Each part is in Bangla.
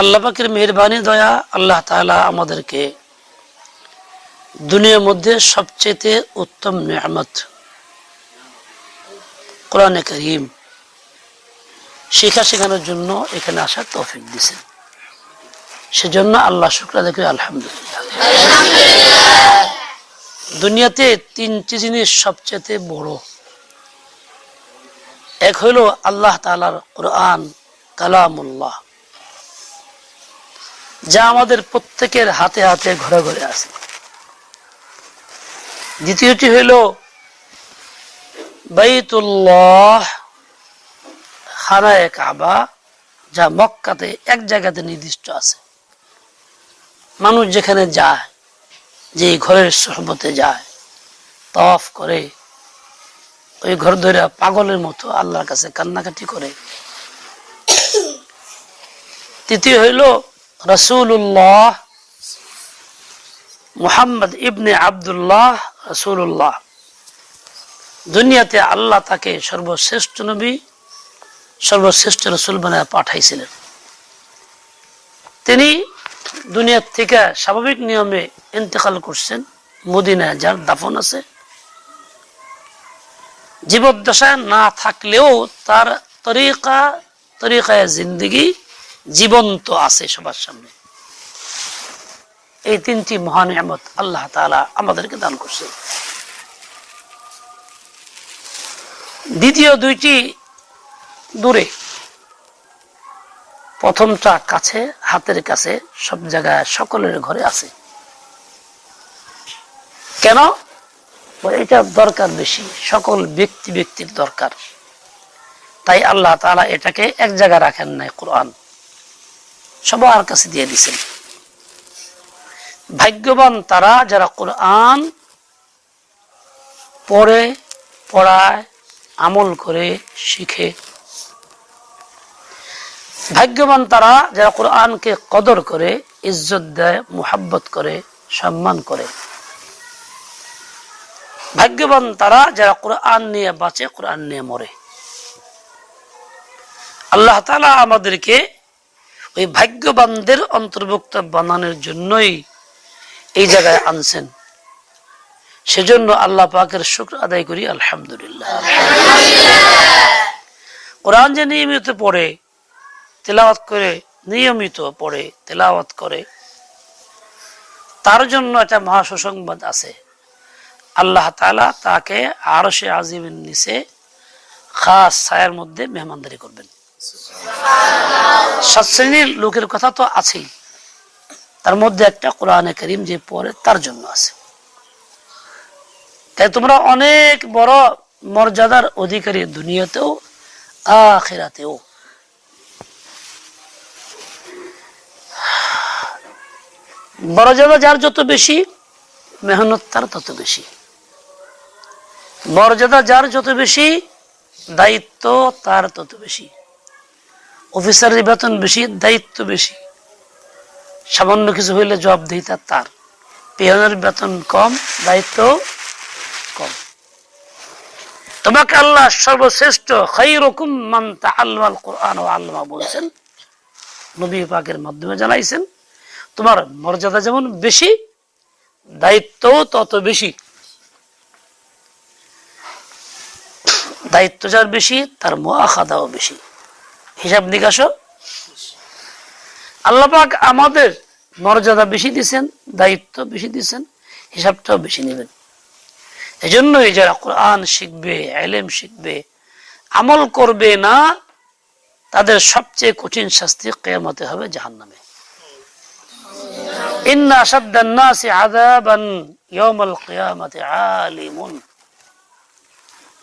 আল্লাহ পাকের মেহরবানি, দয়া আল্লাহ তাআলা আমাদেরকে দুনিয়ার মধ্যে সবচেয়ে উত্তম নিয়ামত কোরআনে করিম শিক্ষা শেখানোর জন্য এখানে আসার তৌফিক দিছেন সেজন্য আল্লাহ শুক্র দেখে আলহামদুলিল্লাহ। দুনিয়াতে তিনটি জিনিস সবচেয়ে বড়। এক হইল আল্লাহ তালার কোরআন, কালামুল্লাহ। যা আমাদের প্রত্যেকের হাতে হাতে ঘরে ঘরে আছে। দ্বিতীয়টি হইল বাইতুল্লাহ খানায় কাবা, যা মক্কাতে এক জায়গাতে নির্দিষ্ট আছে। মানুষ যেখানে যায় যে ঘরের সহবতে যায় তফ করে, ওই ঘর ধরে পাগলের মতো আল্লাহর কাছে কান্নাকাটি করে। তৃতীয় হইল রসুল্লাহ মুহাম্মদ ইবনে আবদুল্লাহ রসুল্লাহ দুনিয়াতে আল্লাহ তাকে সর্বশ্রেষ্ঠ নবী, সর্বশ্রেষ্ঠ রসুল বানায় পাঠাইছিলেন। তিনি দুনিয়ার থেকে স্বাভাবিক নিয়মে ইন্তেকাল করছেন, মদিনায় যার দাফন আছে। জীবদ্দশায় না থাকলেও তার তরিকা, তরিকায় জিন্দগি জীবন্ত আছে সবার সামনে। এই তিনটি মহান নিয়ামত আল্লাহ তাআলা আমাদেরকে দান করছে। দ্বিতীয় দুইটি দূরে। প্রথমটা কাছে, হাতের কাছে, সব জায়গায় সকলের ঘরে আছে। কেন? এটা দরকার বেশি, সকল ব্যক্তি ব্যক্তির দরকার। তাই আল্লাহ তাআলা এটাকে এক জায়গায় রাখেন নাই কোরআন। সবার কাছে দিয়ে দিছেন। ভাগ্যবান তারা যারা কোরআন পড়ে, পড়ায়, আমল করে শিখে। ভাগ্যবান তারা যারা কোরআনকে কদর করে, ইজ্জত দেয়, মুহাব্বত করে, সম্মান করে। ভাগ্যবান তারা যারা কোরআন নিয়ে বাঁচে, কোরআন নিয়ে মরে। আল্লাহ তালা আমাদেরকে ওই ভাগ্যবানদের অন্তর্ভুক্ত বানানোর জন্যই এই জায়গায় আনছেন। সেজন্য আল্লাহ পাকের শুক্র আদায় করি, আলহামদুলিল্লাহ। কোরআন যে নিয়মিত পড়ে, তেলাওয়াত করে, নিয়মিত পড়ে, তেলাওয়াত করে, তার জন্য একটা মহা সুসংবাদ আছে। আল্লাহ তালা তাকে আরও সে আজিমের নিচে খাস ছায়ার মধ্যে মেহমানদারি করবেন। সাত শ্রেণির লোকের কথা তো আছেই। তার মধ্যে একটা কোরআনে করিম যে পড়ে, তার জন্য আছে। তাই তোমরা অনেক বড় মর্যাদার অধিকারী দুনিয়াতেও, আখেরাতেও। মর্যাদা যার যত বেশি, মেহনত তার তত বেশি। মর্যাদা যার যত বেশি, দায়িত্ব তার তত বেশি। অফিসারের বেতন বেশি, দায়িত্ব বেশি। সামান্য কিছু হইলে জবাবদিহিতা তার। পিয়নের বেতন কম, দায়িত্ব কম। তোমাকে আল্লাহ সর্বশ্রেষ্ঠ আল্লামা বলছেন। নবী পাকের মাধ্যমে জানাইছেন, তোমার মর্যাদা যেমন বেশি দায়িত্ব তত বেশি। দায়িত্ব যার বেশি, তার মোয়াখাদাও বেশি। হিসাব নিকাশও। আল্লাপাক আমাদের মর্যাদা বেশি দিচ্ছেন দায়িত্ব বেশি দিচ্ছেন হিসাবটাও বেশি নেবেন। এজন্যই যারা কোরআন শিখবে, এলেম শিখবে, আমল করবে না, তাদের সবচেয়ে কঠিন শাস্তি কেয়ামতে হবে জাহান নামে আলিমুন,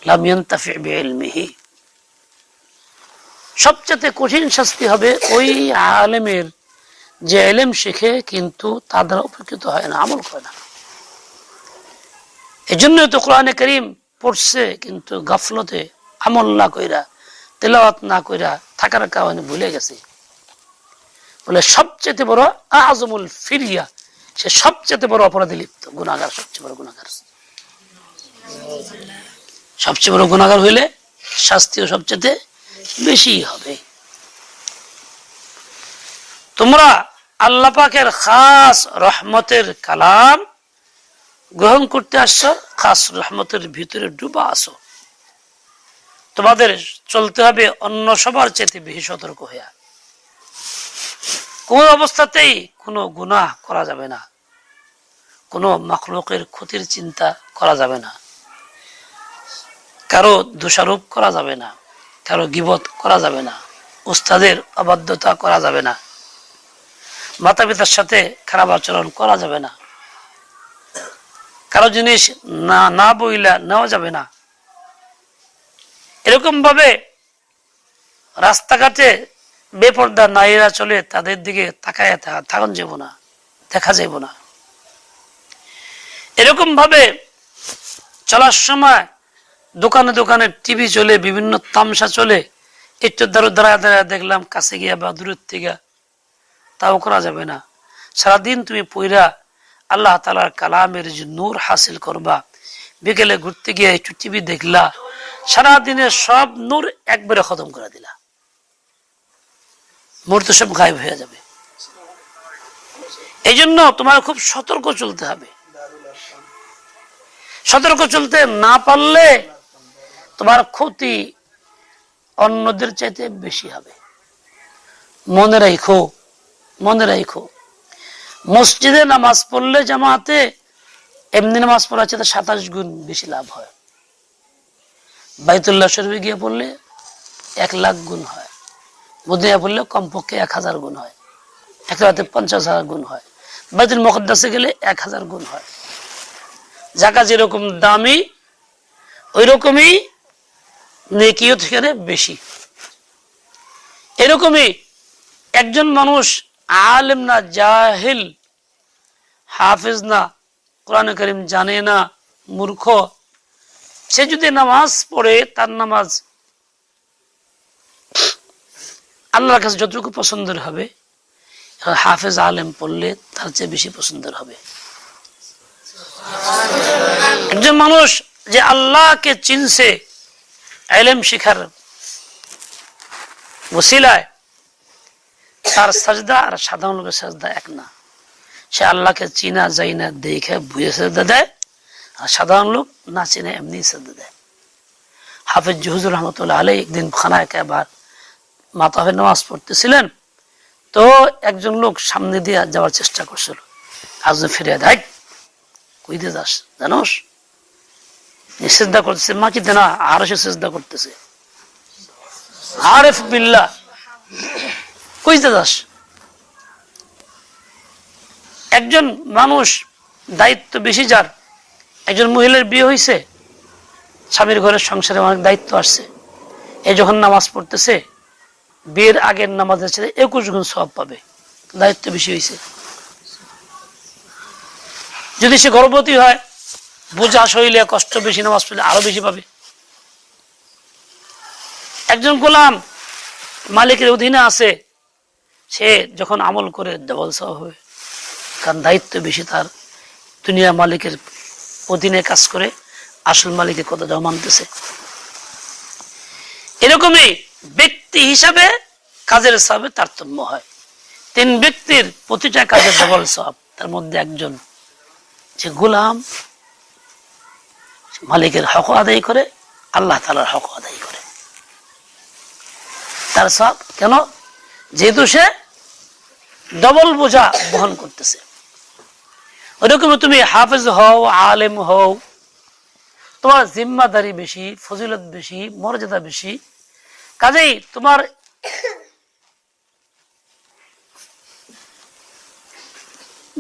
লাম ইয়ান্তাফি বিইলমিহি। সবচেয়ে কঠিন শাস্তি হবে ওই আলেমের যে এলেম শিখে কিন্তু তা দ্বারা উপকৃত হয় না, আমল করে না। এই জন্যই তো কোরআনে করিম পড়ছে কিন্তু গাফলতে আমল না কইরা, তেলাওয়াত না কইরা থাকার কারণে ভুলে গেছে। বলে সবচেয়ে বড় আজমুল ফিরিয়া, সে সবচেয়ে বড় অপরাধী লিপ্ত গুণাগার সবচেয়ে বড় গুণাগার সবচেয়ে বড় গুণাগার হইলে শাস্তিও সবচেয়ে বেশি হবে। তোমরা আল্লাহ পাকের খাস রহমতের কালাম গ্রহণ করতে আসছো, খাস রহমতের ভিতরে ডুবা আসো তোমাদের চলতে হবে অন্য সবার চেতে বেশি সতর্ক হইয়া। কোন অবস্থাতেই কোনো গুনাহ করা যাবে না। কোনো মাখলুকের ক্ষতির চিন্তা করা যাবে না। কারও দোষারোপ করা যাবে না। কারও গিবত করা যাবে না। উস্তাদের অবাধ্যতা করা যাবে না। মাতা পিতার সাথে খারাপ আচরণ করা যাবে না। কারও জিনিস না না বইলা নেওয়া যাবে না। এরকম ভাবে রাস্তাঘাটে বেপর্দা নারীরা চলে, তাদের দিকে তাকায় থাকুন যাব না, দেখা যাব না। এরকম ভাবে চলার সময় দোকানে দোকানে টিভি চলে, বিভিন্ন তামসা চলে। একটু দাঁড়ো দাঁড়ায় দাঁড়ায় দেখলাম কাছে গিয়া বা দূরের থেকে। তাও করা যাবে না। সারাদিন তুমি পইরা আল্লাহ তালার কালামের যে নূর হাসিল করবা। বিকেলে ঘুরতে গিয়ে একটু টিভি দেখলা। সারাদিনের সব নূর একবারে খতম করে দিলা। মুহূর্ত সব গায়েব হয়ে যাবে। এই জন্য তোমার খুব সতর্ক চলতে হবে। সতর্ক চলতে না পারলে তোমার ক্ষতি অন্যদের চাইতে বেশি হবে। মনে রাখো মনে রাখো মসজিদে নামাজ পড়লে জামাতে এমনি নামাজ পড়ার চাইতে সাতাশ গুণ বেশি লাভ হয়। বাইতুল্লাহ শরীফে গিয়ে পড়লে এক লাখ গুণ হয়। মদিনা পড়লে কমপক্ষে এক হাজার গুণ হয়। এক রাতে পঞ্চাশ হাজার গুণ হয়। বাইতুল মকদ্দাসে গেলে এক হাজার গুণ হয়। জাকা যেরকম দামি ওই রকমই নেকিও সেখানে বেশি। এরকমই একজন মানুষ আলেম না, জাহিল, হাফেজ না, কোরআন করিম জানে না, মূর্খ, সে যদি নামাজ পড়ে, তার নামাজ আল্লাহর কাছে যতটুকু পছন্দের হবে হাফেজ আলেম পড়লে তার চেয়ে বেশি পছন্দের হবে। একজন মানুষ যে আল্লাহকে চিনছে এলেম শিখার ওসিলায় তার সাজদা আর সাধারণ লোকের সাজদা এক না। সে আল্লাহকে চিনা যাই না দেখে, বুঝে সাজদা দেয় আর সাধারণ লোক না চিনে এমনি সাজদা দেয়। হাফিজ জহুজুর রহমতুল্লাহ আলী একদিন খানায় একেবার মাথা হয়ে নামাজ পড়তেছিলেন, তো একজন লোক সামনে দিয়ে যাওয়ার চেষ্টা করছিল। আজ ফিরে দেয় কইতে যাস? জানোস? চেষ্টা করতেছে মা কি না আর সে চেষ্টা করতেছে। আরেফ বিল্লা কইতে যাস? একজন মানুষ দায়িত্ব বেশি যার, একজন মহিলার বিয়ে হয়েছে স্বামীর ঘরের সংসারে অনেক দায়িত্ব আসছে। এই যখন নামাজ পড়তেছে, বিয়ের আগের নামাজের সাথে একুশ গুণ সব পাবে, দায়িত্ব বেশি হয়েছে যদি সে গর্ভবতী হয় বোঝা শরীরে কষ্ট বেশি, নামাজ পড়লে আরও বেশি পাবে। একজন গোলাম মালিকের অধীনে আছে, সে যখন আমল করে ডবল সহ হবে। কারণ দায়িত্ব বেশি, তার দুনিয়া মালিকের অধীনে কাজ করে, আসল মালিকের কথাটাও মানতেছে এরকমই ব্যক্তি হিসাবে কাজের হিসাবে তারতম্য হয়। তিন ব্যক্তির প্রতিটা কাজের ডবল সব তার মধ্যে একজন যে গোলাম মালিকের হক আদায় করে, আল্লাহ তালার হক আদায় করে। তার সব কেন? যেহেতু সে ডবল বোঝা বহন করতেছে। ওরকম তুমি হাফেজ হও, আলেম হও, তোমার জিম্মাদারি বেশি, ফজিলত বেশি, মর্যাদা বেশি। কাজেই তোমার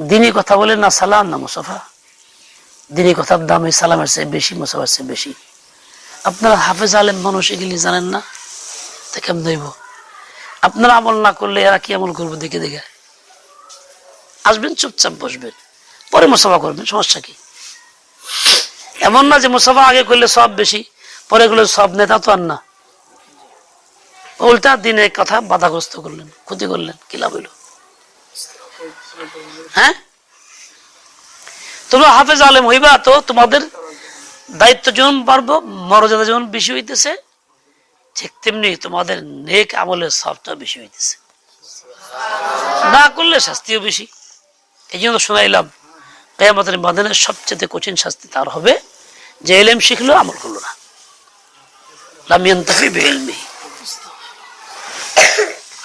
দিনই কথা বলে না সালাম, না মুসাফা। দিনই কথার দাম এই সালামের চেয়ে বেশি, মুসাফার চেয়ে বেশি। আপনারা হাফেজ আলেম মানুষ, এগুলি জানেন না? তা কেমন দেব আপনারা আমল না করলে এরা কি আমল করব? দেখে দেখে। আসবেন, চুপচাপ বসবেন। পরে মুসাফা করবেন, সমস্যা কি? এমন না যে মুসাফা আগে করলে সব বেশি, পরে করলে সব নেতা তো আর না। উল্টা দিনে কথা বাধাগ্রস্ত করলেন, ক্ষতি করলেন, কি লাভ হইল? হ্যাঁ? তোমরা হাফেজ আলেম হইবা, তো তোমাদের দায়িত্ব যেমন পারব মর্যাদা যেমন বেশি হইতেছে, ঠিক তেমনি তোমাদের নেক আমলের সবটা বেশি হইতেছে। না করলে শাস্তিও বেশি। এই জন্য শোনাইলাম, কেয়ামতের মাদানের সবচেয়ে কঠিন শাস্তি তার হবে, যে এলেম শিখলো, আমল করল না।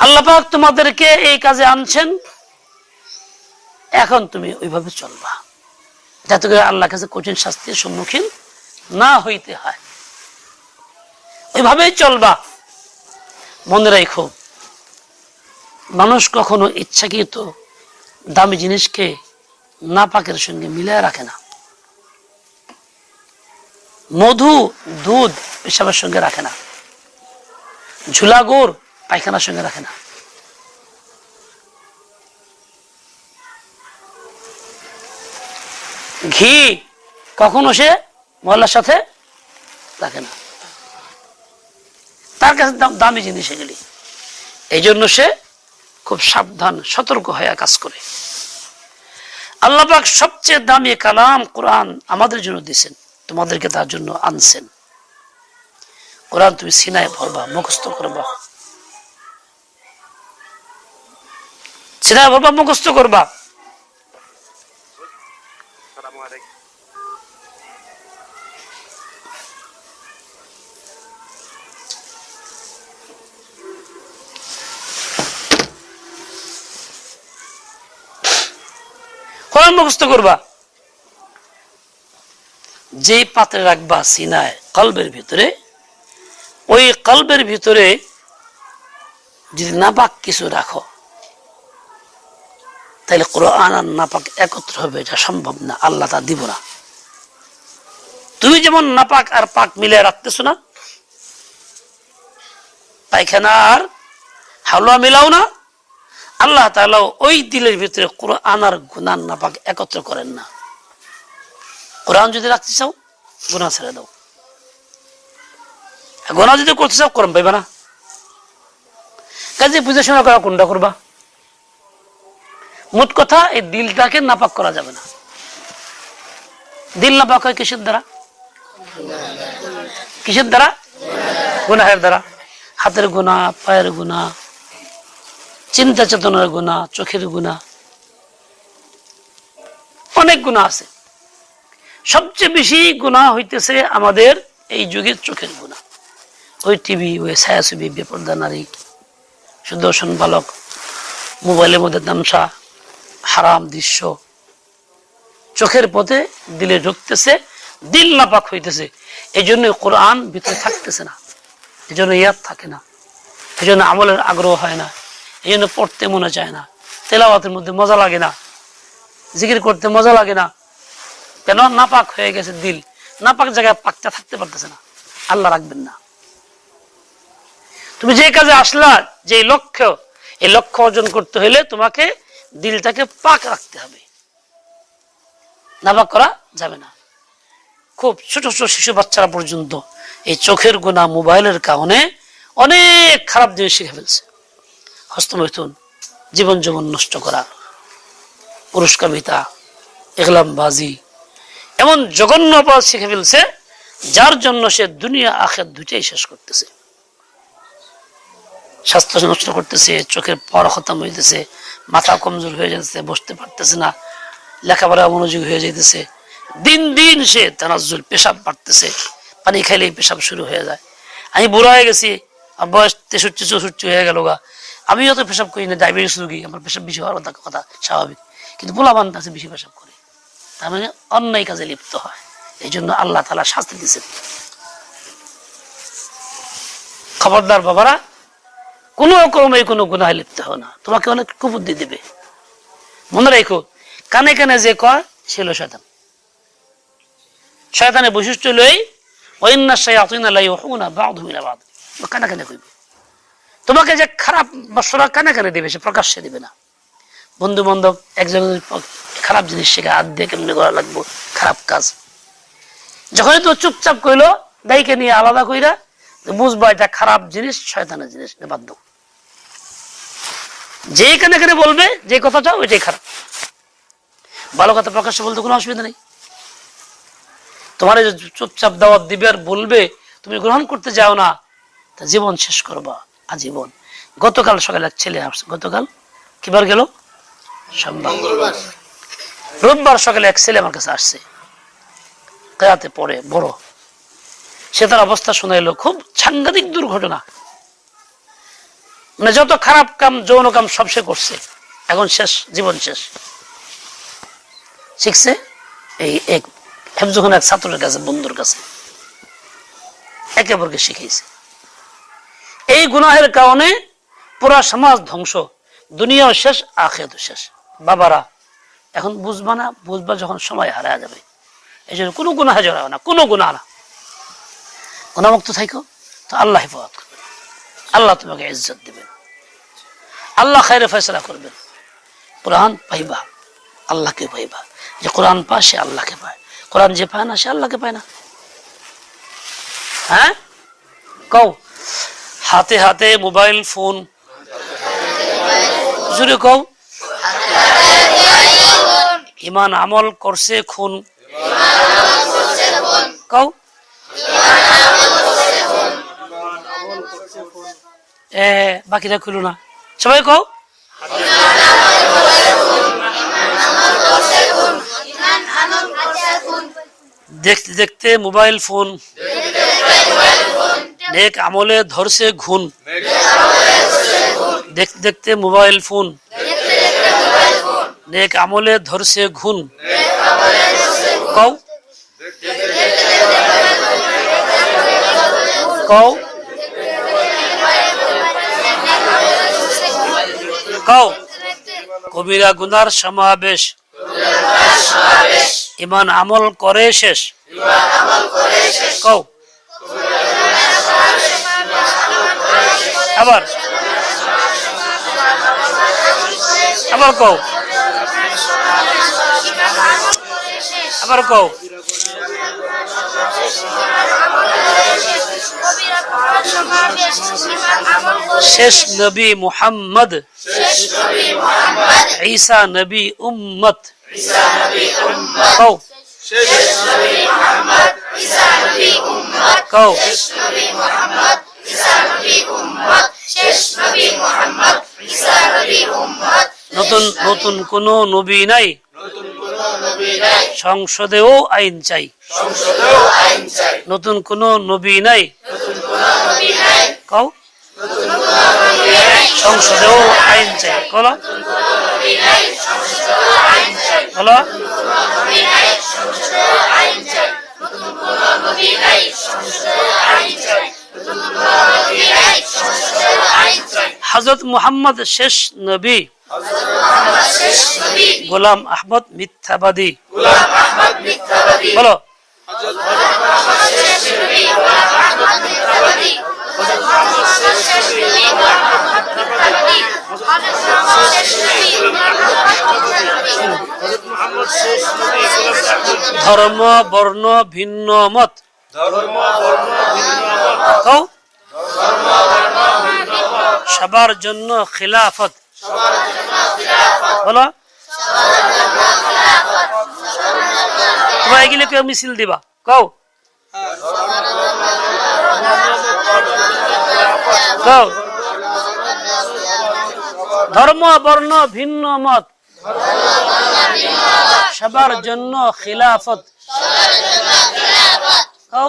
আল্লাপাক তোমাদেরকে এই কাজে আনছেন, এখন তুমি ওইভাবে চলবা। যাতে করে আল্লাহ কাছে কঠিন শাস্তির সম্মুখীন না হইতে হয়। ওইভাবেই চলবা। মনে রাখো মানুষ কখনো ইচ্ছাকৃত দামি জিনিসকে না পাকের সঙ্গে মিলিয়ে রাখে না। মধু, দুধ পেশাবের সঙ্গে রাখে না। ঝুলা গুড় পায়খানার সঙ্গে রাখে না। ঘি? কখনো সে ময়লার সাথে রাখে না। তার কাছে দামি জিনিস এগুলি। এই জন্য সে খুব সাবধান, সতর্ক হয়ে কাজ করে। আল্লাপাক সবচেয়ে দামি কালাম কোরআন আমাদের জন্য দিয়েছেন, তোমাদেরকে তার জন্য আনছেন। কোরআন তুমি সিনায় পড়বা, মুখস্থ করবা। সিনায় পড়বা, মুখস্থ করবা। কোরআন মুখস্থ করবা। যে পাত্রে রাখবা সিনায় কলবের ভিতরে, ওই কলবের ভিতরে যদি নাপাক কিছু রাখো তাহলে কোরআন আর নাপাক একত্র হবে, এটা সম্ভব না, আল্লাহ তা দিব না। তুমি যেমন নাপাক আর পাক মিলে রাখতেছো না, পায়খানা আর হালুয়া মিলাও না আল্লাহ তাআলা ওই দিলের ভিতরে কোরআন আর গুনার নাপাক একত্র করেন না। কোরআন যদি রাখতে চাও, গুনাহ ছেড়ে দাও। গোনা যদি করতে চাও, করম, পাইবা না। কাজে বুঝে শোনা করা কোনটা করবা? মোট কথা, এই দিলটাকে নাপাক করা যাবে না। দিল নাপাক হয় কিসের দ্বারা? কিসের দ্বারা? গুনাহের দ্বারা। হাতের গুণা পায়ের গুণা চিন্তা চেতনার গুণা, চোখের গুণা। অনেক গুণা আছে। সবচেয়ে বেশি গুণা হইতেছে আমাদের এই যুগের চোখের গুণা। ওই টিভি, ওই ছায়াছবি, বেপর্দা নারী, সুদর্শন বালক, মোবাইলের মধ্যে তামসা, হারাম দৃশ্য। চোখের পথে দিলে ঢুকতেছে, দিল নাপাক হইতেছে। এই জন্য কোরআন ভিতরে থাকতেছে না। এই জন্য ইয়াদ থাকে না। এই জন্য আমলের আগ্রহ হয় না। এই জন্য পড়তে মনে চায় না। তেলাওয়াতের মধ্যে মজা লাগে না। জিকির করতে মজা লাগে না। কেন? নাপাক হয়ে গেছে দিল। নাপাক জায়গায় পাকটা থাকতে পারতেছে না। আল্লাহ রাখবেন না। তুমি যে কাজে আসলা, যে লক্ষ্য, এই লক্ষ্য অর্জন করতে হলে তোমাকে দিলটাকে পাক রাখতে হবে। নাপাক করা যাবে না। খুব ছোট ছোট শিশু বাচ্চারা পর্যন্ত এই চোখের গোনা মোবাইলের কারণে অনেক খারাপ জিনিস শিখে ফেলছে। হস্তমৈথুন জীবন জীবন নষ্ট করা পুরস্কামিতা এগলামবাজি, এমন জঘন্য অপরাধ শিখে ফেলছে, যার জন্য সে দুনিয়া আখের দুইটাই শেষ করতেছে। স্বাস্থ্য নষ্ট করতেছে, চোখের পর খতম হইতেছে, মাথা কমজোর হয়ে যাচ্ছে বসতে পারতেছে না, লেখাপড়া মনোযোগী হয়ে যাইতেছে। দিন দিন সে তানাজুল পেশাব বাড়তেছে, পানি খাইলেই পেশাব শুরু হয়ে যায়। আমি বুড়া হয়ে গেছি বয়স তেষট্টি চৌষট্টি হয়ে গেল গা। আমিও তো পেশাব করি না ডায়াবেটিস রুগী আমার পেশাব বেশি হওয়ার কথা- স্বাভাবিক। কিন্তু পোলাবান তাছে বেশি পেশাব করে। তার মানে অন্যায় কাজে লিপ্ত হয়। এই জন্য আল্লাহ তালা শাস্তি দিচ্ছেন খবরদার বাবারা, কোনো ক্রমে কোনো গুনায় লিপ্ত হও না। তোমাকে অনেক কুবুদ্ধি দেবে। মনে রেখো, কানে কানে যে কয়, সে হলো শয়তান। শয়তানের বৈশিষ্ট্য লই ওয়াইন্না শায়াতিনা কানে কানে কইবে। তোমাকে যে খারাপ মশলা কানে কানে দিবে সে প্রকাশ্যে দিবে না? বন্ধু বান্ধব একজনের প- খারাপ জিনিস শেখা হাত দিয়ে কেমনি করা লাগবো? খারাপ কাজ। যখনই তো চুপচাপ কইলো দায়ীকে নিয়ে আলাদা কইরা বুঝবা এটা খারাপ জিনিস, শয়তানের জিনিস বাদ যে কানে কানে বলবে, যে কথাটা ওইটাই খারাপ। ভালো কথা প্রকাশ্যে বলতে কোনো অসুবিধা নেই। তোমার চুপচাপ দাওয়াত দিবে আর বলবে, তুমি গ্রহণ করতে যাও না, তা জীবন শেষ করবা। আজীবন। গতকাল সকালে এক ছেলে আসছে। গতকাল? কিবার গেল? সোমবার। রোববার সকালে এক ছেলে আমার কাছে আসছে। কেয়াতে পড়ে বড়। সে তার অবস্থা শোনাইলো খুব সাংঘাতিক দুর্ঘটনা। মানে যত খারাপ কাম যৌন কাম সব সে করছে। এখন শেষ জীবন শেষ। শিখছে? এই এক হেফজুখান এক ছাত্রের কাছে বন্ধুর কাছে। একে অপরকে শিখেছে এই গুনাহের কারণে পুরা সমাজ ধ্বংস, দুনিয়াও শেষ আখেত শেষ। বাবারা, এখন বুঝবা না, বুঝবা যখন সময় হারা যাবে। এই জন্য কোনো গুণা জড়াবে না, কোনো গুণা না। গুণামুক্ত থাকো তো আল্লাহ হেফাজত করবেন। আল্লাহ তোমাকে ইজ্জত দেবেন। আল্লাহ খাইরে ফেসলা করবেন। কোরআন পাইবা, আল্লাহকে পাইবা। যে কোরআন পা সে আল্লাহকে পায়। কোরআন যে পায় না, সে আল্লাহকে পায় না। হ্যাঁ? কও। হাতে হাতে মোবাইল ফোন। ইমান আমল করছে খুন। কও। এ বাকিটা খুলো না। সবাই কও। দেখতে দেখতে মোবাইল ফোন। নেক আমলে ধরছে ঘুন দেখতে দেখতে মোবাইল ফোন। নেক আমলে ধরছে ঘুন কও। কও। কও। কবিরা গুনার সমাবেশ। ইমান আমল করে শেষ। কও। আবার আবার কও আবার কও শেষ নবী মুহাম্মদ ঈসা নবী উম্মত কও কও নতুন নতুন কোন নবী নাই। সংসদেও আইন চাই। নতুন কোন নবী নাই। কও। সংসদেও আইন চাই। কলো। বলো হজরত মুহাম্মদ শেষ নবী। গোলাম আহমদ মিথ্যাবাদী। বলো। ধর্ম বর্ণ ভিন্ন মত। ধর্ম বর্ণ ভিন্ন কও। সবার জন্য খিলাফত। বলো। তোমরা এগুলো কেউ মিছিল দিবা? কও। কও। ধর্ম, বর্ণ, ভিন্ন মত। সবার জন্য খিলাফত। কও।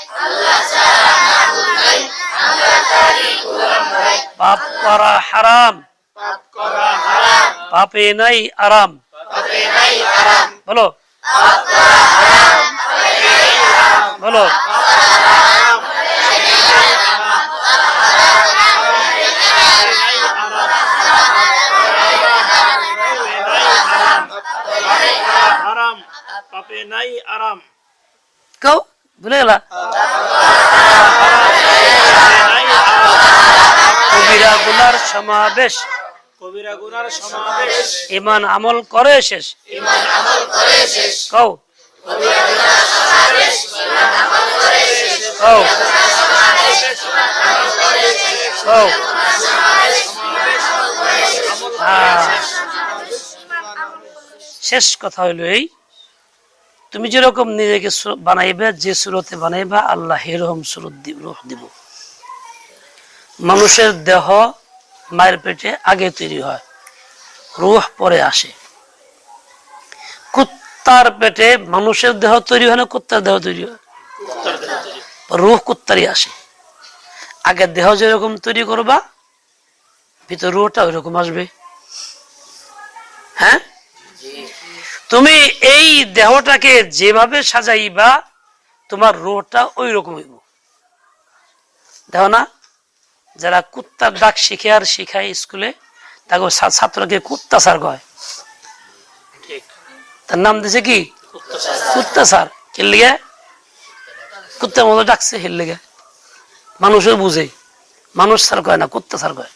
পাপ করা হারাম। পাপে নাই আরাম। বলো। বলো। আরাম পাপে নাই আরাম। কেউ ভুলে গেলা। গুনার সমাবেশ। কবিরা গুনার সমাবেশ। ইমান আমল করে শেষ। কও। কও। কও। হ্যাঁ। শেষ কথা হইল এই। তুমি যেরকম নিজেকে বানাইবে, যে সুরতে বানাইবা, আল্লাহ এরকম সুরত দিব। মানুষের দেহ মায়ের পেটে আগে তৈরি হয়, রুহ পরে আসে। কুত্তার পেটে মানুষের দেহ তৈরি হয় না, কুত্তার দেহ তৈরি হয়? রুহ কুত্তারই আসে। আগে দেহ যেরকম তৈরি করবা, ভিতর রুহটা ওইরকম আসবে। হ্যাঁ? তুমি এই দেহটাকে যেভাবে সাজাইবা তোমার রোহটা ওই রকম হইব। দেখো না যারা কুত্তার ডাক শিখে আর শিখায় স্কুলে তাকে ছাত্রকে কুত্তা স্যার কয়। ঠিক। তার নাম দিছে কি? কুত্তা স্যার। কে লিগে? কুত্তার মতো ডাকছে হের লেগে। মানুষও বুঝে। মানুষ স্যার কয় না কুত্তা স্যার কয়।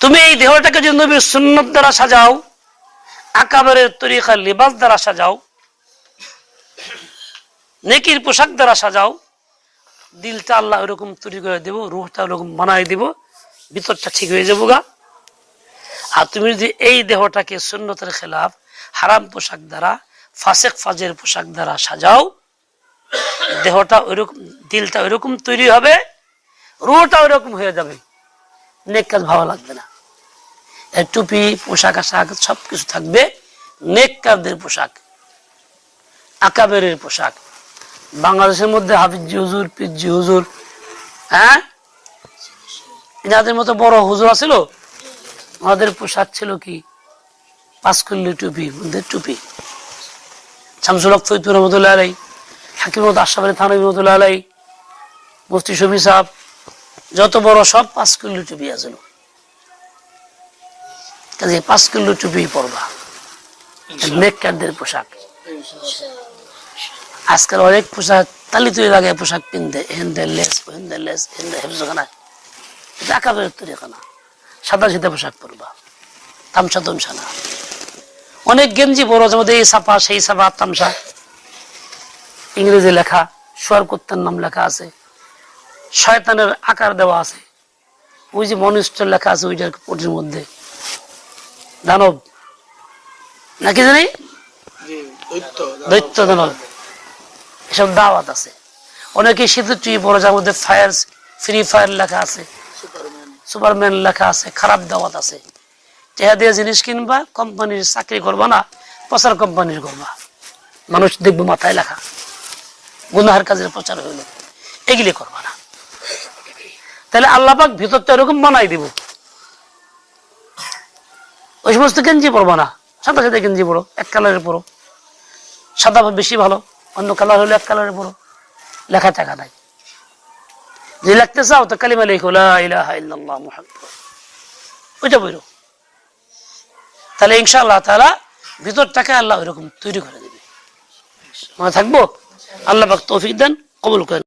তুমি এই দেহটাকে যদি নবীর সুন্নত দ্বারা সাজাও আকাবের তরিকা লিবাস দ্বারা সাজাও, নেকির পোশাক দ্বারা সাজাও, দিলটা আল্লাহ ওরকম তৈরি করে দেবো, রুহটা ওরকম বানাই দিব, ভিতরটা ঠিক হয়ে যাব গা। আর তুমি যদি এই দেহটাকে সুন্নতের খেলাফ, হারাম পোশাক দ্বারা, ফাসেক ফাজের পোশাক দ্বারা সাজাও, দেহটা ওইরকম দিলটা ওইরকম তৈরি হবে, রুহটা ওইরকম হয়ে যাবে। নেক কাজ ভালো লাগবে না। টুপি, পোশাক, আশাক সব কিছু থাকবে নেক কাজদের পোশাক, আকাবেরের পোশাক। বাংলাদেশের মধ্যে হাফিজি হুজুর, পিজি হুজুর হ্যাঁ? এনাদের মতো বড় হুজুর আছিল? আমাদের পোশাক ছিল কি? পাঁচকুল্লি টুপি মধ্যে টুপি। শামসুল হক রহমতুল্লাহ আলাই হাকিমত আশরাফ আলী থানবী রহমতুল্লাহ আলাই, মুফতি শফি সাহেব, যত বড় সব পাঁচকুল্লি টুপি আছিল। কাজে পাঁচ কিলো টুপি পরবা। মেকারদের পোশাক। আজকাল অনেক পোশাক তালি তুই লাগে পোশাক পিনতে। হেন্দের লেস হেন্দের লেস হেন্দের হেফজখানা। এটা আকাবের তরিকা না সাদা সিধা পোশাক পরবা। তামসা তমসা না অনেক গেঞ্জি বড় যেমন এই ছাপা সেই ছাপা তামসা। ইংরেজি লেখা সোয়ার কুত্তার নাম লেখা আছে। শয়তানের আকার দেওয়া আছে। ওই যে মনিষ্ঠ লেখা আছে ওইটার পটির মধ্যে। দানব। নাকি জানি? দৈত্য দানব। এসব দাওয়াত আছে। অনেকে সেতু টুই বড় যার মধ্যে ফায়ার ফ্রি ফায়ার লেখা আছে। সুপারম্যান। লেখা আছে খারাপ দাওয়াত আছে। টেহা দিয়ে জিনিস কিনবা কোম্পানির চাকরি করবা না প্রচার কোম্পানির করবা। মানুষ দেখব মাথায় লেখা। গুনাহার কাজের প্রচার হইল। এগুলি করবা না। তাহলে আল্লাপাক ভিতরটা এরকম বানাই দিব। ওই সমস্ত গেঞ্জি পরবা না। সাদা সাদা গেঞ্জি পড়ো এক কালারের পরো। সাদা বেশি ভালো, অন্য কালার হলে এক কালারের পরো। লেখা টাকা নাই। যে লিখতে চাও তো কালিমা লিখো ইল্লাল্লাহ ওইটা বইরো তাহলে ইনশাআল্লাহ তাআলা ভিতরটাকে আল্লাহ ওইরকম তৈরি করে দেবে। মনে থাকব? আল্লাহ পাক তৌফিক দেন, কবুল করেন